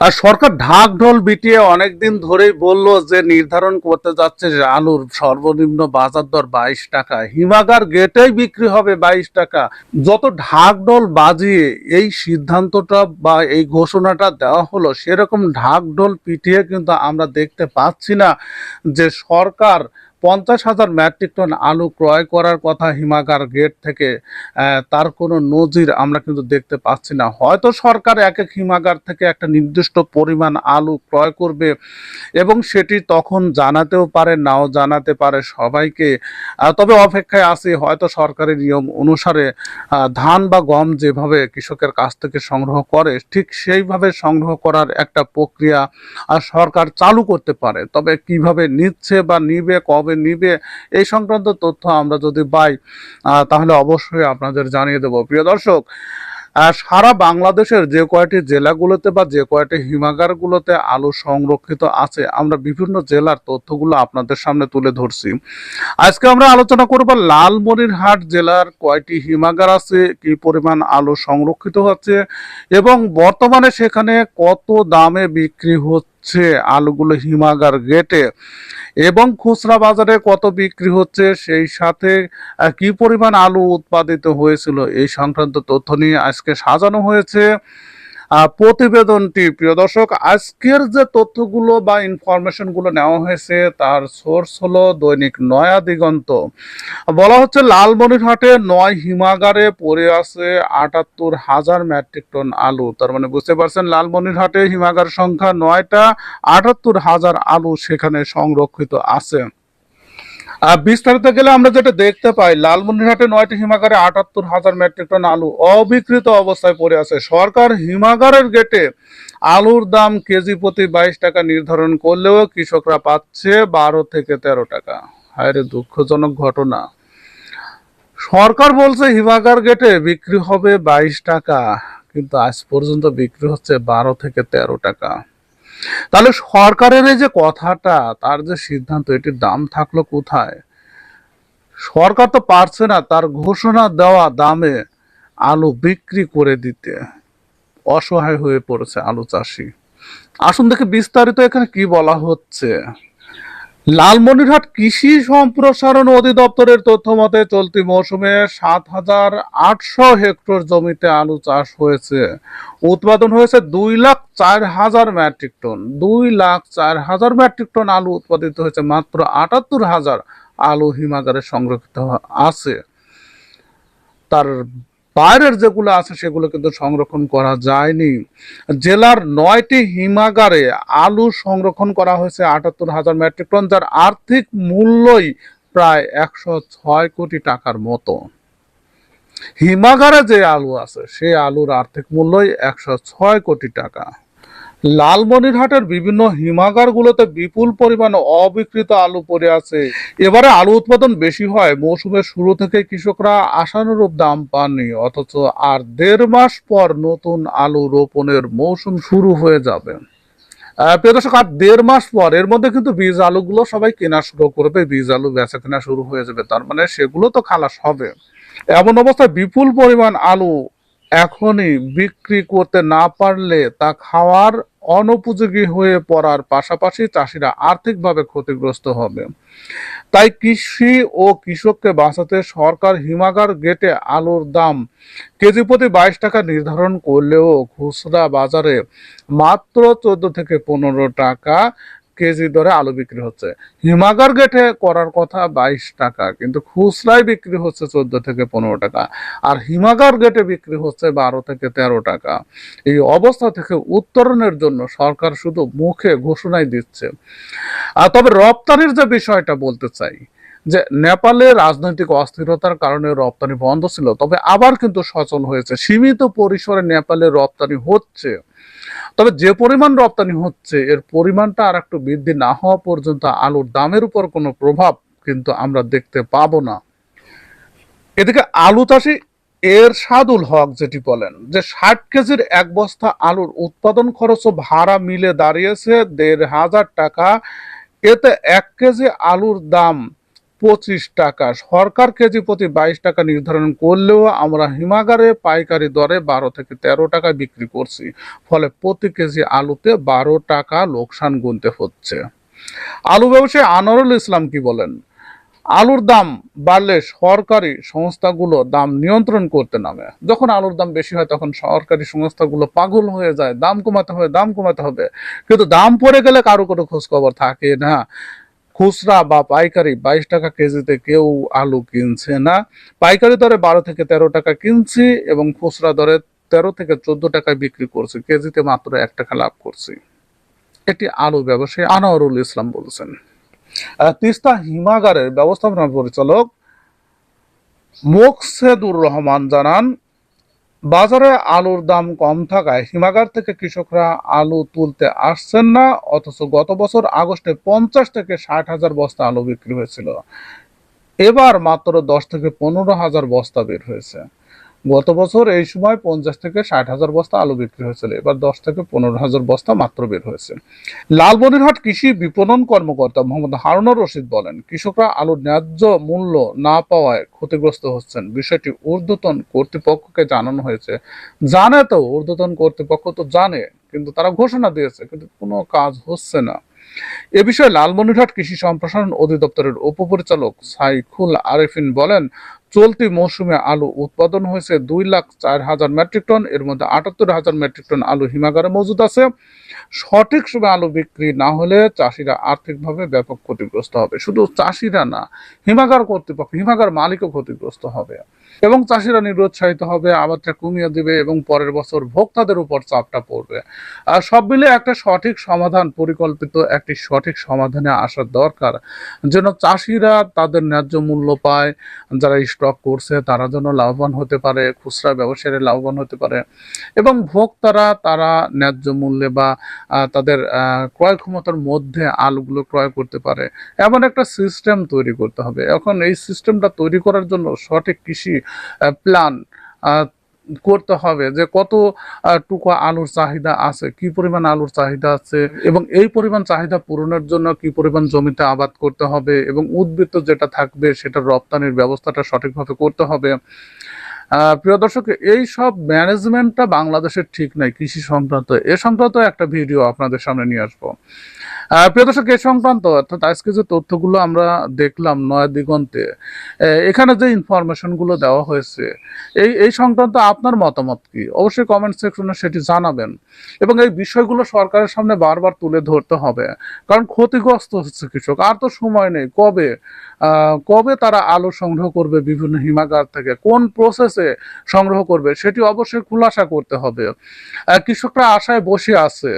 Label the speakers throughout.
Speaker 1: আর সরকার ঢাক ঢোল বিটিয়ে অনেকদিন ধরেই বলল যে নির্ধারণ করতে যাচ্ছে যে আলুর সর্বনিম্ন বাজার দর বাইশ টাকা, হিমাগার গেটেই বিক্রি হবে বাইশ টাকা। যত ঢাক ঢোল বাজিয়ে এই সিদ্ধান্তটা বা এই ঘোষণাটা দেওয়া হলো, সেরকম ঢাক ঢোল পিটিয়ে কিন্তু আমরা দেখতে পাচ্ছি না যে সরকার পঞ্চাশ হাজার মেট্রিক টন আলু ক্রয় করার কথা হিমাগার গেট থেকে তার কোনো নজির আমরা কিন্তু দেখতে পাচ্ছি না। হয়তো সরকার এক এক হিমাগার থেকে একটা নির্দিষ্ট পরিমাণ আলু ক্রয় করবে এবং সেটি তখন জানাতেও পারে, নাও জানাতে পারে সবাইকে। তবে অপেক্ষায় আছি, হয়তো সরকারি নিয়ম অনুসারে ধান বা গম যেভাবে কৃষকের কাছ থেকে সংগ্রহ করে, ঠিক সেইভাবে সংগ্রহ করার একটা প্রক্রিয়া সরকার চালু করতে পারে। তবে কীভাবে নিচ্ছে বা নিবে, কবে নিবে। এই সংক্রান্ত তথ্য আমরা যদি পাই তাহলে অবশ্যই আপনাদের জানিয়ে দেব। প্রিয় দর্শক সারা বাংলাদেশের যে কয়টি জেলাগুলোতে বা যে কয়টি হিমাগারগুলোতে আলু সংরক্ষিত আছে, আমরা বিভিন্ন জেলার তথ্যগুলো আপনাদের সামনে তুলে ধরছি। আজকে আমরা আলোচনা করব লালমনিরহাট জেলার কয়টি হিমাগার আছে, কি পরিমাণ আলু সংরক্ষিত হচ্ছে এবং বর্তমানে সেখানে কত দামে বিক্রি হচ্ছে আলুগুলো হিমাগার গেটে এবং খুচরা বাজারে কত বিক্রি হচ্ছে সেই সাথে কি পরিমাণ আলু উৎপাদিত হয়েছিল এই সংক্রান্ত তথ্য নিয়ে আজকে সাজানো হয়েছে। প্রতিবেদনটি, প্রিয় দর্শক, আজকের যে তথ্যগুলো বা ইনফরমেশনগুলো নেওয়া হয়েছে, তার সোর্স হলো দৈনিক নয়া দিগন্ত। বলা হচ্ছে, লালমনিরহাটে নয় হিমাগারে পড়ে আছে আটাত্তর হাজার মেট্রিক টন আলু। তার মানে বুঝতে পারছেন, লালমনিরহাটে হিমাগার সংখ্যা নয়টা, আটাত্তর হাজার আলু সেখানে সংরক্ষিত আছে। বিস্তারিত গেলে আমরা যেটা দেখতে পাই, লালমনিরহাটে নয়টি হিমাগারে আটাত্তর হাজার মেট্রিক টন আলু অবিকৃত অবস্থায় পড়ে আছে। সরকার হিমাগারের গেটে আলুর দাম কেজি প্রতি বাইশ টাকা নির্ধারণ করলেও কৃষকরা পাচ্ছে বারো থেকে তেরো টাকা। হায় দুঃখজনক ঘটনা। সরকার বলছে হিমাগার গেটে বিক্রি হবে বাইশ টাকা, কিন্তু আজ পর্যন্ত বিক্রি হচ্ছে বারো থেকে তেরো টাকা। তাহলে সরকারের এই যে কথাটা, তার যে সিদ্ধান্ত, এটির দাম থাকল কোথায়? সরকার তো পারছে না তার ঘোষণা দেওয়া দামে আলু বিক্রি করে দিতে। অসহায় হয়ে পড়েছে আলু চাষি। আসুন দেখে বিস্তারিত এখানে কি বলা হচ্ছে। লালমনিরহাট কৃষি সম্প্রসারণ অধিদপ্তরের তথ্য মতে, চলতি মৌসুমে সাত হাজার আটশো হেক্টর জমিতে আলু চাষ হয়েছে। উৎপাদন হয়েছে দুই লাখ চার হাজার মেট্রিক টন। দুই লাখ চার হাজার মেট্রিক টন আলু উৎপাদিত হয়েছে, মাত্র আটাত্তর হাজার আলু হিমাগারে সংরক্ষিত আছে। তার বাইরের যেগুলো আছে সেগুলো কিন্তু সংরক্ষণ করা যায়নি। জেলার নয়টি হিমাগারে আলু সংরক্ষণ করা হয়েছে আটাত্তর হাজার মেট্রিক টন, যার আর্থিক মূল্যই প্রায় একশো ছয় কোটি টাকার মতো। হিমাগারে যে আলু আছে, সেই আলুর আর্থিক মূল্যই একশো ছয় কোটি টাকা। লালমনিরহাটের বিভিন্ন হিমাগারগুলোতে বিপুল পরিমাণ অবিকৃত আলু পড়ে আছে। এবারে আলু উৎপাদন বেশি হয়। মৌসুমের শুরু থেকে কৃষকরা আশানুরূপ দাম পাননি। অথচ আর দেড় মাস পর নতুন আলু রোপণের মৌসুম শুরু হয়ে যাবে। প্রিয় আর দেড় মাস পর এর মধ্যে কিন্তু বীজ আলুগুলো সবাই কেনা শুরু করবে। বীজ আলু বেচা কেনা শুরু হয়ে যাবে। তার মানে সেগুলো তো খালাস হবে। এমন অবস্থায় বিপুল পরিমাণ আলু এখনই বিক্রি করতে না পারলে তা খাওয়ার অনুপযোগী হয়ে পড়ার পাশাপাশি চাষিরা আর্থিকভাবে ক্ষতিগ্রস্ত হবে। তাই কৃষি ও কৃষককে বাঁচাতে সরকার হিমাগার গেটে আলুর দাম কেজি প্রতি বাইশ টাকা নির্ধারণ করলেও খুচরা বাজারে মাত্র চোদ্দ থেকে পনেরো টাকা কেজি দরে আলু বিক্রি হচ্ছে। হিমাগার গেটে করার কথা বাইশ টাকা, কিন্তু খুচরায় বিক্রি হচ্ছে চোদ্দ থেকে পনেরো টাকা, আর হিমাগার গেটে বিক্রি হচ্ছে বারো থেকে তেরো টাকা। এই অবস্থা থেকে উত্তরণের জন্য সরকার শুধু মুখে ঘোষণাই দিচ্ছে। আর তবে রপ্তানির যে বিষয়টা বলতে চাই যে নেপালে রাজনৈতিক অস্থিরতার কারণে রপ্তানি বন্ধ ছিল, তবে আবার কিন্তু সচল হয়েছে। সীমিত পরিসরে নেপালে রপ্তানি হচ্ছে। তবে যে পরিমাণ রপ্তানি হচ্ছে, এর পরিমাণটা আর একটু বৃদ্ধি না হওয়া পর্যন্ত আলুর দামের উপর কোনো প্রভাব কিন্তু আমরা দেখতে পাবো না। এদিকে আলু চাষি এর সাদুল হক যেটি বলেন যে, ষাট কেজির এক বস্তা আলুর উৎপাদন খরচ ও ভাড়া মিলে দাঁড়িয়েছে দেড় হাজার টাকা। এতে এক কেজি আলুর দাম পঁচিশ টাকা। সরকার কেজি প্রতি বাইশ টাকা নির্ধারণ করলেও আমরা হিমাগারে পাইকারি দরে বারো থেকে তেরো টাকা বিক্রি করছি। ফলে প্রতি কেজি আলুতে বারো টাকা লোকসান গুনতে হচ্ছে। আলু ব্যবসায়ী আনোয়ারুল ইসলাম কি বলেন? আলুর দাম বাড়লে সরকারি সংস্থাগুলো দাম নিয়ন্ত্রণ করতে নামে। যখন আলুর দাম বেশি হয়, তখন সরকারি সংস্থাগুলো পাগল হয়ে যায়। দাম কমাতে হবে, দাম কমাতে হবে। কিন্তু দাম পড়ে গেলে কারও কোনো খোঁজখবর থাকে না। খুচরা বা পাইকারি বাইশ টাকা কেজিতে কেউ আলু কিনছে না। পাইকারি দরে বারো থেকে তেরো টাকা কিনছি এবং খুচরা দরে তেরো থেকে চোদ্দ টাকায় বিক্রি করছি। কেজিতে মাত্র এক টাকা লাভ করছি। এটি আলু ব্যবসায়ী আনোয়ারুল ইসলাম বলছেন তিস্তা হিমাগারের ব্যবস্থাপনা পরিচালক মোকসেদুর রহমান জানান বাজারে আলুর দাম কম থাকায় হিমাগার থেকে কৃষকরা আলু তুলতে আসছেন না, অথচ গত বছর আগস্টে পঞ্চাশ থেকে ষাট হাজার বস্তা আলু বিক্রি হয়েছিল। এবার মাত্র দশ থেকে পনেরো হাজার বস্তা বের হয়েছে। গত বছর এই সময় পঞ্চাশ থেকে ষাট হাজার বস্তা আলু বিক্রি হয়েছিল। এবার দশ থেকে পনেরো হাজার বস্তা মাত্র বের হয়েছে। লালমনিরহাট কৃষি বিপণন কর্মকর্তা মোহাম্মদ হারুনুর রশিদ বলেন, কৃষকরা আলুর ন্যায্য মূল্য না পাওয়ায় ক্ষতিগ্রস্ত হচ্ছেন। বিষয়টি ঊর্ধ্বতন কর্তৃপক্ষকে জানানো হয়েছে। জানে তো, ঊর্ধ্বতন কর্তৃপক্ষ তো জানে, কিন্তু তারা ঘোষণা দিয়েছে, কিন্তু কোনো কাজ হচ্ছে না। এ বিষয়ে লালমনিরহাট কৃষি সম্প্রসারণ অধিদপ্তরের উপপরিচালক সাইখুল আরেফিন বলেন চলতি মৌসুমে আলু উৎপাদন হয়েছে দুই লাখ চার হাজার মেট্রিক টন, এর মধ্যে আটাত্তর হাজার মেট্রিক টন আলু হিমাগারে মজুদ আছে। সঠিক সময় আলু বিক্রি না হলে চাষিরা আর্থিকভাবে ব্যাপক ক্ষতিগ্রস্ত হবে। শুধু চাষিরা না, হিমাগার কর্তৃপক্ষ, হিমাগার মালিকও ক্ষতিগ্রস্ত হবে। এবং চাষিরা নিরুৎসাহিত হবে, আবাদটা কমিয়ে দিবে এবং পরের বছর ভোক্তাদের উপর চাপটা পড়বে। আর সব মিলে একটা সঠিক সমাধান, পরিকল্পিত একটি সঠিক সমাধানে আসার দরকার। যেন চাষিরা তাদের ন্যায্য মূল্য পায়, যারা করছে, তারা যেন লাভবান হতে পারে, খুচরা ব্যবসায়ীরা লাভবান হতে পারে। এবং ভোক্তারা, তারা ন্যায্য মূল্যে বা তাদের ক্রয় ক্ষমতার মধ্যে আলুগুলো ক্রয় করতে পারে। এমন একটা সিস্টেম তৈরি করতে হবে। এখন এই সিস্টেমটা তৈরি করার জন্য সঠিক কৃষি প্ল্যান করতে হবে যে কত টুকু আলুর চাহিদা আছে, কি পরিমাণ আলুর চাহিদা আছে, এবং এই পরিমাণ চাহিদা পূরণের জন্য কি পরিমাণ জমিতে আবাদ করতে হবে, এবং উদ্বৃত্ত যেটা থাকবে সেটা রপ্তানির ব্যবস্থাটা সঠিকভাবে করতে হবে। প্রিয় দর্শক, এই সব ম্যানেজমেন্টটা বাংলাদেশের ঠিক নাই, কৃষি সংক্রান্ত। এ সংক্রান্ত একটা ভিডিও আপনাদের সামনে নিয়ে আসব। প্রিয় দর্শক, এ সংক্রান্ত, অর্থাৎ আজকে যে তথ্যগুলো আমরা দেখলাম নয় দিগন্তে এখানে যে ইনফরমেশনগুলো দেওয়া হয়েছে, এই এই সংক্রান্ত আপনার মতামত কি? অবশ্যই কমেন্ট সেকশনে সেটি জানাবেন। এবং এই বিষয়গুলো সরকারের সামনে বারবার তুলে ধরতে হবে, কারণ ক্ষতিগ্রস্ত হচ্ছে কৃষক। আর তো সময় নেই, কবে কবে তারা আলো সংগ্রহ করবে বিভিন্ন হিমাগার থেকে? কোন প্রসেসে সংগ্রহ করবে, সেটি অবশ্যই খুলাসা করতে হবে। কৃষকরা আশায় বসে আছে।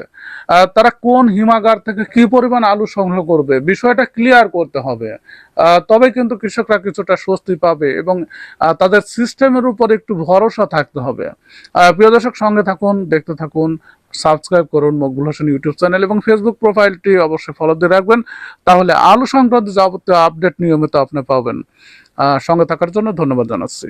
Speaker 1: তারা কোন হিমাগার থেকে কি পরিমাণ আলু সংগ্রহ করবে, বিষয়টা ক্লিয়ার করতে হবে। তবে কিন্তু কৃষকরা কিছুটা স্বস্তি পাবে এবং তাদের সিস্টেমের উপর একটু ভরসা থাকতে হবে। প্রিয় দর্শক, সঙ্গে থাকুন, দেখতে থাকুন, সাবস্ক্রাইব করুন মকবুল হোসেন ইউটিউব চ্যানেল এবং ফেসবুক প্রোফাইলটি অবশ্যই ফলো দিয়ে রাখবেন। তাহলে আলু সংক্রান্ত যাবতীয় আপডেট নিয়মিত আপনি পাবেন। সঙ্গে থাকার জন্য ধন্যবাদ জানাচ্ছি।